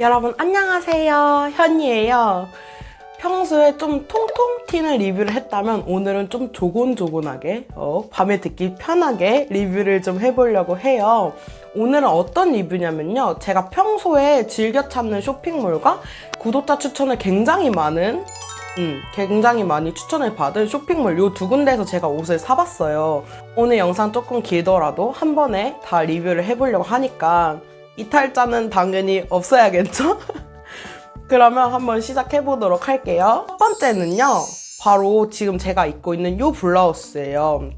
여러분 안녕하세요. 현이에요. 평소에 좀 통통 튀는 리뷰를 했다면 오늘은 좀 조곤조곤하게 어, 밤에 듣기 편하게 리뷰를 좀 해보려고 해요. 오늘은 어떤 리뷰냐면요. 제가 평소에 즐겨 찾는 쇼핑몰과 구독자 추천을 굉장히 많은 음, 굉장히 많이 추천을 받은 쇼핑몰 요 두 군데에서 제가 옷을 사봤어요. 오늘 영상 조금 길더라도 한 번에 다 리뷰를 해보려고 하니까 이탈자는 당연히 없어야겠죠? 그러면 한번 시작해 보도록 할게요. 첫 번째는요, 바로 지금 제가 입고 있는 요 블라우스예요.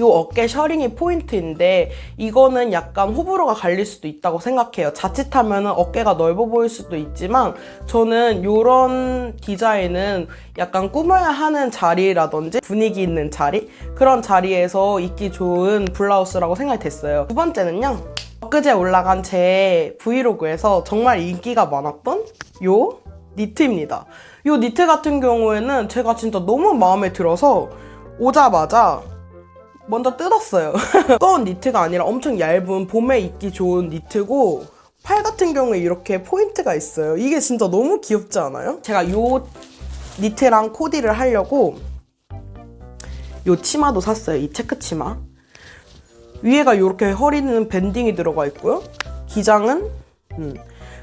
요 어깨 셔링이 포인트인데 이거는 약간 호불호가 갈릴 수도 있다고 생각해요. 자칫하면 어깨가 넓어 보일 수도 있지만 저는 요런 디자인은 약간 꾸며야 하는 자리라든지 분위기 있는 자리 그런 자리에서 입기 좋은 블라우스라고 생각이 됐어요. 두 번째는요. 엊그제 올라간 제 브이로그에서 정말 인기가 많았던 요 니트입니다. 요 니트 같은 경우에는 제가 진짜 너무 마음에 들어서 오자마자 먼저 뜯었어요. 두꺼운 니트가 아니라 엄청 얇은 봄에 입기 좋은 니트고 팔 같은 경우에 이렇게 포인트가 있어요. 이게 진짜 너무 귀엽지 않아요? 제가 요 니트랑 코디를 하려고 요 치마도 샀어요. 이 체크 치마. 위에가 이렇게 허리는 밴딩이 들어가 있고요. 기장은 음.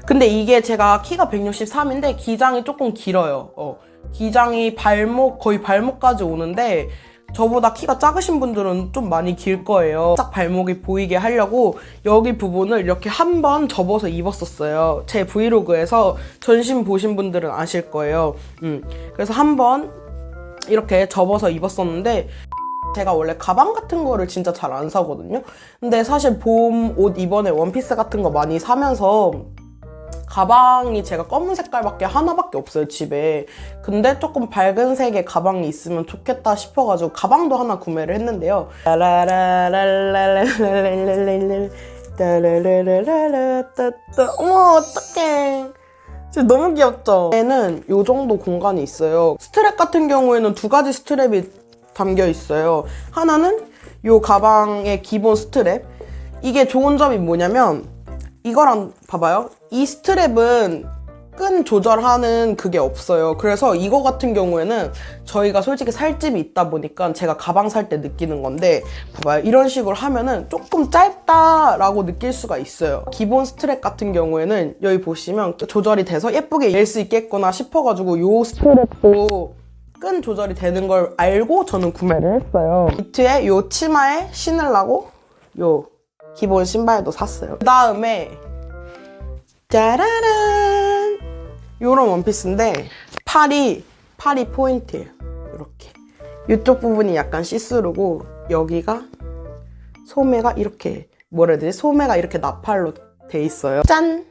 근데 이게 제가 키가 163인데 기장이 조금 길어요. 어. 기장이 발목 거의 발목까지 오는데 저보다 키가 작으신 분들은 좀 많이 길 거예요. 딱 발목이 보이게 하려고 여기 부분을 이렇게 한 번 접어서 입었었어요. 제 브이로그에서 전신 보신 분들은 아실 거예요. 음. 그래서 한 번 이렇게 접어서 입었었는데 제가 원래 가방 같은 거를 진짜 잘 안 사거든요. 근데 사실 봄 옷 이번에 원피스 같은 거 많이 사면서 가방이 제가 검은 색깔밖에 하나밖에 없어요 집에 근데 조금 밝은 색의 가방이 있으면 좋겠다 싶어가지고 가방도 하나 구매를 했는데요 어머 어떡해 진짜 너무 귀엽죠 얘는 이 정도 공간이 있어요 스트랩 같은 경우에는 두 가지 스트랩이 담겨 있어요. 하나는 이 가방의 기본 스트랩. 이게 좋은 점이 뭐냐면 이거랑 봐봐요. 이 스트랩은 끈 조절하는 그게 없어요. 그래서 이거 같은 경우에는 저희가 솔직히 살집이 있다 보니까 제가 가방 살 때 느끼는 건데 봐봐요. 이런 식으로 하면은 조금 짧다라고 느낄 수가 있어요. 기본 스트랩 같은 경우에는 여기 보시면 조절이 돼서 예쁘게 열수 있겠구나 싶어가지고 이 스트랩도 끈 조절이 되는 걸 알고 저는 구매를 했어요. 니트에 이 치마에 신으려고 요 기본 신발도 샀어요. 그 다음에 짜라란 요런 원피스인데 팔이 팔이 포인트예요. 이렇게 이쪽 부분이 약간 시스루고 여기가 소매가 이렇게 뭐라 해야 되지? 소매가 이렇게 나팔로 돼 있어요. 짠!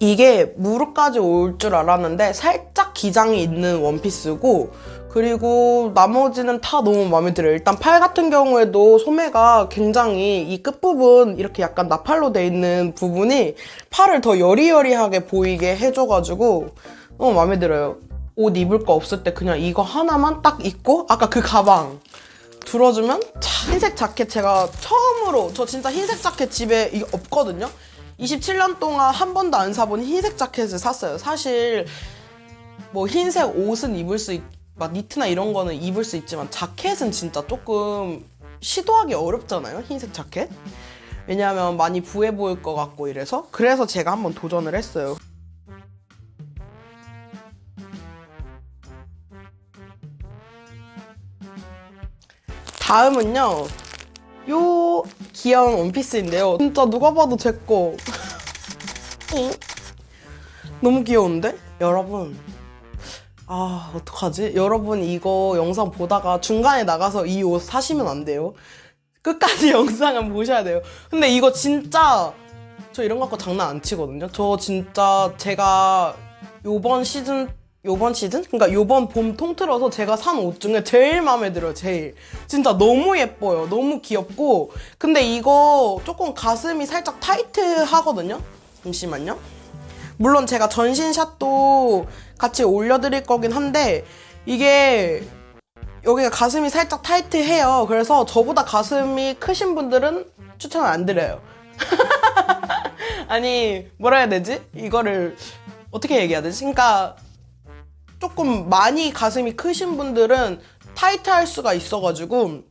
이게 무릎까지 올 줄 알았는데 살짝 기장이 있는 원피스고 그리고 나머지는 다 너무 마음에 들어요. 일단 팔 같은 경우에도 소매가 굉장히 이 끝부분 이렇게 약간 나팔로 돼 있는 부분이 팔을 더 여리여리하게 보이게 해줘가지고 너무 마음에 들어요. 옷 입을 거 없을 때 그냥 이거 하나만 딱 입고 아까 그 가방 들어주면 차, 흰색 자켓 제가 처음으로 저 진짜 흰색 자켓 집에 이게 없거든요. 27년 동안 한 번도 안 사본 흰색 자켓을 샀어요. 사실 뭐 흰색 옷은 입을 수 있, 막 니트나 이런 거는 입을 수 있지만 자켓은 진짜 조금 시도하기 어렵잖아요. 흰색 자켓. 왜냐하면 많이 부해 보일 것 같고 이래서 그래서 제가 한번 도전을 했어요. 다음은요. 요 귀여운 원피스인데요. 진짜 누가 봐도 제 거. 너무 귀여운데? 여러분. 아, 어떡하지? 여러분 이거 영상 보다가 중간에 나가서 이 옷 사시면 안 돼요. 끝까지 영상은 보셔야 돼요. 근데 이거 진짜 저 이런 거 갖고 장난 안 치거든요. 저 진짜 제가 요번 시즌 요번 시즌? 그러니까 요번 봄 통틀어서 제가 산 옷 중에 제일 마음에 들어요, 제일. 진짜 너무 예뻐요. 너무 귀엽고. 근데 이거 조금 가슴이 살짝 타이트 하거든요? 잠시만요. 물론 제가 전신샷도 같이 올려드릴 거긴 한데, 이게 여기가 가슴이 살짝 타이트해요. 그래서 저보다 가슴이 크신 분들은 추천을 안 드려요. 아니 뭐라 해야 되지? 이거를 어떻게 얘기해야 되지? 그러니까 조금 많이 가슴이 크신 분들은 타이트할 수가 있어가지고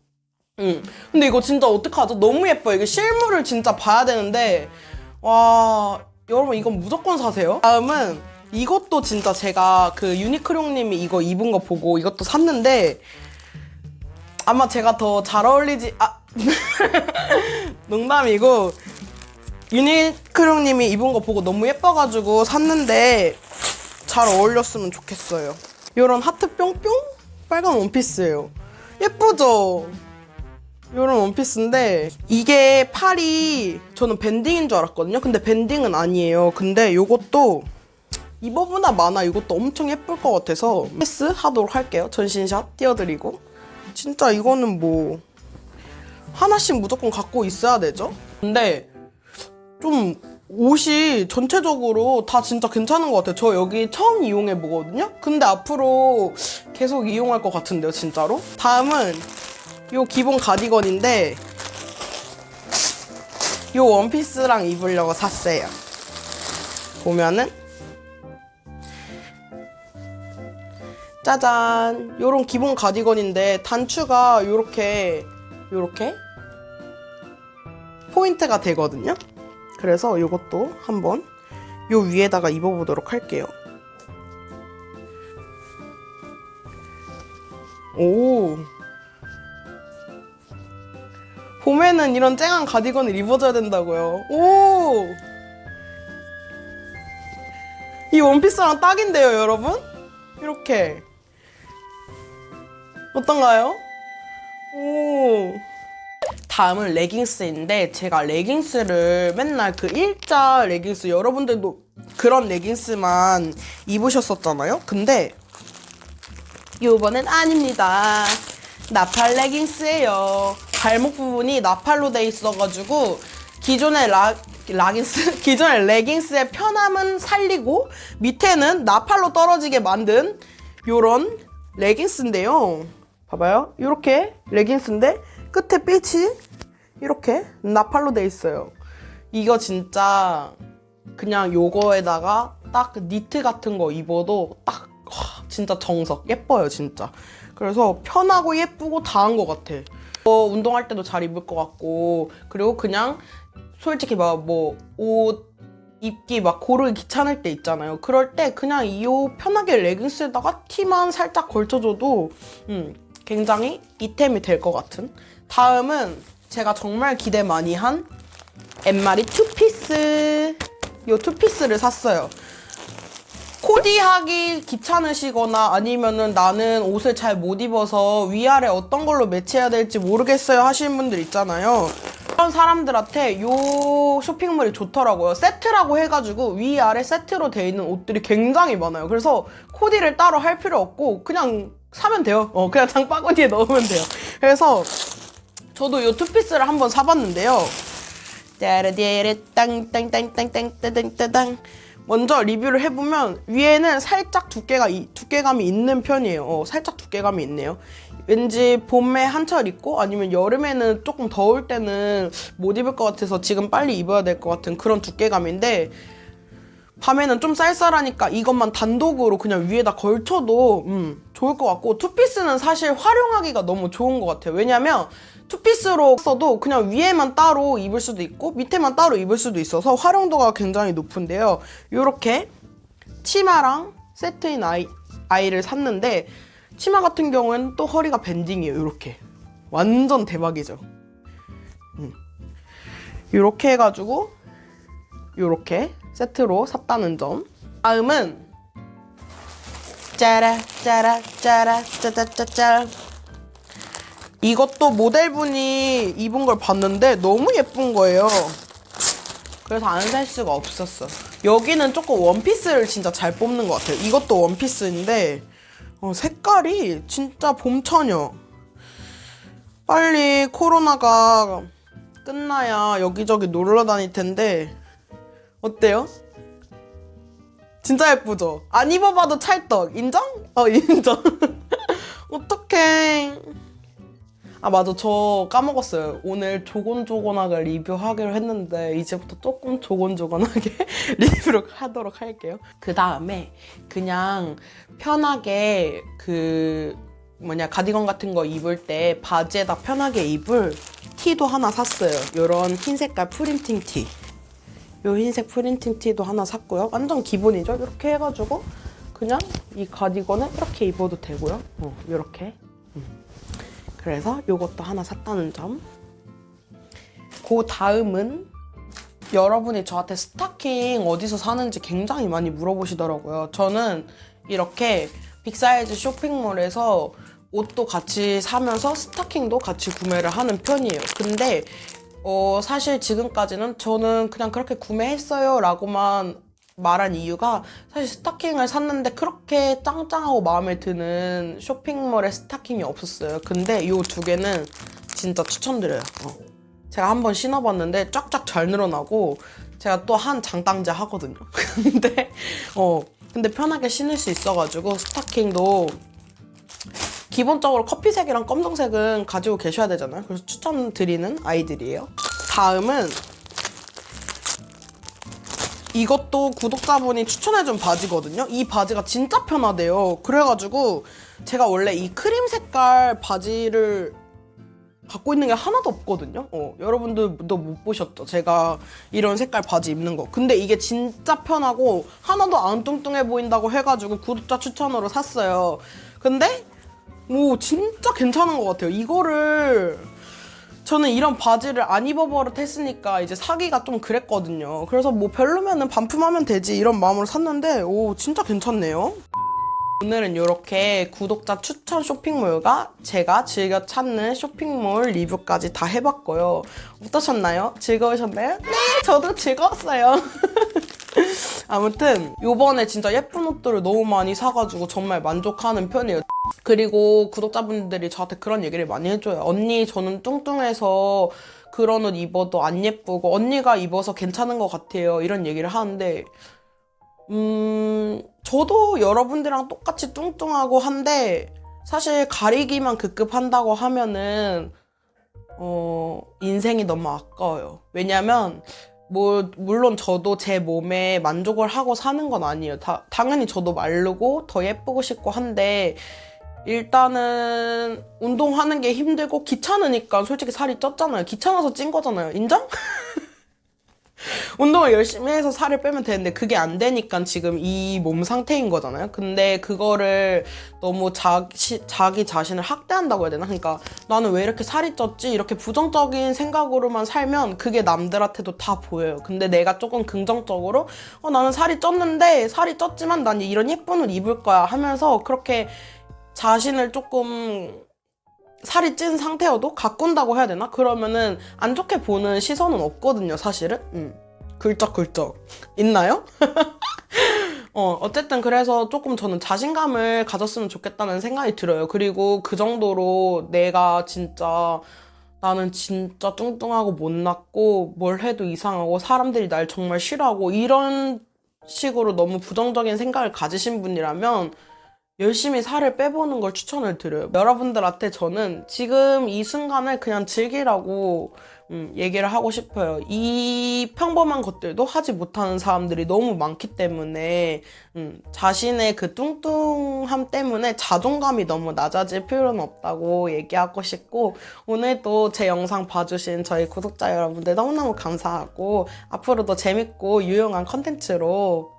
음. 근데 이거 진짜 어떡하죠? 너무 예뻐요. 이게 실물을 진짜 봐야 되는데 와 여러분 이건 무조건 사세요. 다음은 이것도 진짜 제가 그 유니크룡님이 이거 입은 거 보고 이것도 샀는데 아마 제가 더 잘 어울리지 아 농담이고 유니크룡님이 입은 거 보고 너무 예뻐가지고 샀는데 잘 어울렸으면 좋겠어요. 이런 하트 뿅뿅 빨간 원피스예요. 예쁘죠? 이런 원피스인데 이게 팔이 저는 밴딩인 줄 알았거든요. 근데 밴딩은 아니에요. 근데 이것도 이거보다 많아. 이것도 엄청 예쁠 것 같아서 패스 하도록 할게요. 전신샷 띄워드리고 진짜 이거는 뭐 하나씩 무조건 갖고 있어야 되죠. 근데 좀 옷이 전체적으로 다 진짜 괜찮은 것 같아요. 저 여기 처음 이용해 보거든요. 근데 앞으로 계속 이용할 것 같은데요, 진짜로. 다음은 요 기본 가디건인데 요 원피스랑 입으려고 샀어요. 보면은 짜잔 요런 기본 가디건인데 단추가 요렇게 요렇게 포인트가 되거든요. 그래서 요것도 한번 요 위에다가 입어보도록 할게요. 오. 봄에는 이런 쨍한 가디건을 입어줘야 된다고요. 오! 이 원피스랑 딱인데요, 여러분? 이렇게. 어떤가요? 오. 다음은 레깅스인데 제가 레깅스를 맨날 그 일자 레깅스 여러분들도 그런 레깅스만 입으셨었잖아요. 근데 요번엔 아닙니다. 나팔 레깅스예요. 발목 부분이 나팔로 돼 있어가지고 기존의 라, 라깅스 기존의 레깅스의 편함은 살리고 밑에는 나팔로 떨어지게 만든 요런 레깅스인데요. 봐봐요. 이렇게 레깅스인데 끝에 삐치 이렇게 나팔로 돼 있어요. 이거 진짜 그냥 요거에다가 딱 니트 같은 거 입어도 딱 와, 진짜 정석 예뻐요 진짜. 그래서 편하고 예쁘고 다 한 것 같아. 어, 운동할 때도 잘 입을 것 같고 그리고 그냥 솔직히 막 뭐 옷 입기 막 고르기 귀찮을 때 있잖아요. 그럴 때 그냥 이 옷 편하게 레깅스에다가 티만 살짝 걸쳐줘도 음, 굉장히 이템이 될 것 같은. 다음은 제가 정말 기대 많이 한 엠마리 투피스. 요 투피스를 샀어요. 코디하기 귀찮으시거나 아니면은 나는 옷을 잘 못 입어서 위아래 어떤 걸로 매치해야 될지 모르겠어요 하시는 분들 있잖아요. 그런 사람들한테 요 쇼핑몰이 좋더라고요. 세트라고 해가지고 위아래 세트로 돼 있는 옷들이 굉장히 많아요. 그래서 코디를 따로 할 필요 없고 그냥 사면 돼요. 어, 그냥 장바구니에 넣으면 돼요. 그래서 저도 요 투피스를 한번 사봤는데요. 따르디르 땅땅땅땅땅땅땅땅 먼저 리뷰를 해보면 위에는 살짝 두께가 이- 두께감이 있는 편이에요. 어, 살짝 두께감이 있네요. 왠지 봄에 한철 입고 아니면 여름에는 조금 더울 때는 못 입을 것 같아서 지금 빨리 입어야 될 것 같은 그런 두께감인데 밤에는 좀 쌀쌀하니까 이것만 단독으로 그냥 위에다 걸쳐도 음, 좋을 것 같고 투피스는 사실 활용하기가 너무 좋은 것 같아요. 왜냐면 투피스로 써도 그냥 위에만 따로 입을 수도 있고 밑에만 따로 입을 수도 있어서 활용도가 굉장히 높은데요. 이렇게 치마랑 세트인 아이, 아이를 샀는데 치마 같은 경우에는 또 허리가 밴딩이에요. 이렇게 완전 대박이죠. 음. 이렇게 해가지고 이렇게 세트로 샀다는 점. 다음은 짜라 짜라 짜라 짜짜짜짜 이것도 모델분이 입은 걸 봤는데 너무 예쁜 거예요. 그래서 안 살 수가 없었어. 여기는 조금 원피스를 진짜 잘 뽑는 것 같아요. 이것도 원피스인데 어, 색깔이 진짜 봄처녀. 빨리 코로나가 끝나야 여기저기 놀러 다닐 텐데 어때요? 진짜 예쁘죠? 안 입어봐도 찰떡. 인정? 어, 인정. 어떡해. 아 맞아 저 까먹었어요 오늘 조곤조곤하게 리뷰하기로 했는데 이제부터 조금 조곤조곤하게 리뷰를 하도록 할게요 그 다음에 그냥 편하게 그 뭐냐 가디건 같은 거 입을 때 바지에다 편하게 입을 티도 하나 샀어요 요런 흰 색깔 프린팅 티 요 흰색 프린팅 티도 하나 샀고요 완전 기본이죠 이렇게 해가지고 그냥 이 가디건을 이렇게 입어도 되고요 어, 이렇게 그래서 요것도 하나 샀다는 점. 그 다음은 여러분이 저한테 스타킹 어디서 사는지 굉장히 많이 물어보시더라고요. 저는 이렇게 빅사이즈 쇼핑몰에서 옷도 같이 사면서 스타킹도 같이 구매를 하는 편이에요. 근데 어, 사실 지금까지는 저는 그냥 그렇게 구매했어요 라고만 말한 이유가 사실 스타킹을 샀는데 그렇게 짱짱하고 마음에 드는 쇼핑몰에 스타킹이 없었어요. 근데 이 두 개는 진짜 추천드려요. 어. 제가 한번 신어봤는데 쫙쫙 잘 늘어나고 제가 또 한 장당제 하거든요. 근데 어 근데 편하게 신을 수 있어가지고 스타킹도 기본적으로 커피색이랑 검정색은 가지고 계셔야 되잖아요. 그래서 추천드리는 아이들이에요. 다음은 이것도 구독자분이 추천해준 바지거든요. 이 바지가 진짜 편하대요. 그래가지고 제가 원래 이 크림 색깔 바지를 갖고 있는 게 하나도 없거든요. 어, 여러분들도 못 보셨죠? 제가 이런 색깔 바지 입는 거. 근데 이게 진짜 편하고 하나도 안 뚱뚱해 보인다고 해가지고 구독자 추천으로 샀어요. 근데 뭐 진짜 괜찮은 것 같아요. 이거를 저는 이런 바지를 안 입어버릇 했으니까 이제 사기가 좀 그랬거든요. 그래서 뭐 별로면은 반품하면 되지 이런 마음으로 샀는데 오 진짜 괜찮네요. 오늘은 이렇게 구독자 추천 쇼핑몰과 제가 즐겨 찾는 쇼핑몰 리뷰까지 다 해봤고요. 어떠셨나요? 즐거우셨나요? 네, 저도 즐거웠어요. 아무튼 요번에 진짜 예쁜 옷들을 너무 많이 사가지고 정말 만족하는 편이에요. 그리고 구독자분들이 저한테 그런 얘기를 많이 해줘요. 언니 저는 뚱뚱해서 그런 옷 입어도 안 예쁘고 언니가 입어서 괜찮은 것 같아요. 이런 얘기를 하는데 음 저도 여러분들이랑 똑같이 뚱뚱하고 한데 사실 가리기만 급급한다고 하면은 어 인생이 너무 아까워요. 왜냐면 뭐 물론 저도 제 몸에 만족을 하고 사는 건 아니에요. 다, 당연히 저도 마르고 더 예쁘고 싶고 한데 일단은 운동하는 게 힘들고 귀찮으니까 솔직히 살이 쪘잖아요. 귀찮아서 찐 거잖아요. 인정? 운동을 열심히 해서 살을 빼면 되는데 그게 안 되니까 지금 이 몸 상태인 거잖아요. 근데 그거를 너무 자기, 자기 자신을 학대한다고 해야 되나? 그러니까 나는 왜 이렇게 살이 쪘지? 이렇게 부정적인 생각으로만 살면 그게 남들한테도 다 보여요. 근데 내가 조금 긍정적으로 어, 나는 살이 쪘는데 살이 쪘지만 난 이런 예쁜 옷 입을 거야 하면서 그렇게 자신을 조금 살이 찐 상태여도 가꾼다고 해야 되나? 그러면은 안 좋게 보는 시선은 없거든요, 사실은. 음. 굴쩍굴쩍. 있나요? 어, 어쨌든 그래서 조금 저는 자신감을 가졌으면 좋겠다는 생각이 들어요. 그리고 그 정도로 내가 진짜 나는 진짜 뚱뚱하고 못났고 뭘 해도 이상하고 사람들이 날 정말 싫어하고 이런 식으로 너무 부정적인 생각을 가지신 분이라면 열심히 살을 빼보는 걸 추천을 드려요. 여러분들한테 저는 지금 이 순간을 그냥 즐기라고 음, 얘기를 하고 싶어요. 이 평범한 것들도 하지 못하는 사람들이 너무 많기 때문에 음, 자신의 그 뚱뚱함 때문에 자존감이 너무 낮아질 필요는 없다고 얘기하고 싶고 오늘도 제 영상 봐주신 저희 구독자 여러분들 너무너무 감사하고 앞으로도 재밌고 유용한 컨텐츠로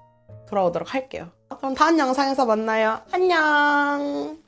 돌아오도록 할게요. 그럼 다음 영상에서 만나요. 안녕!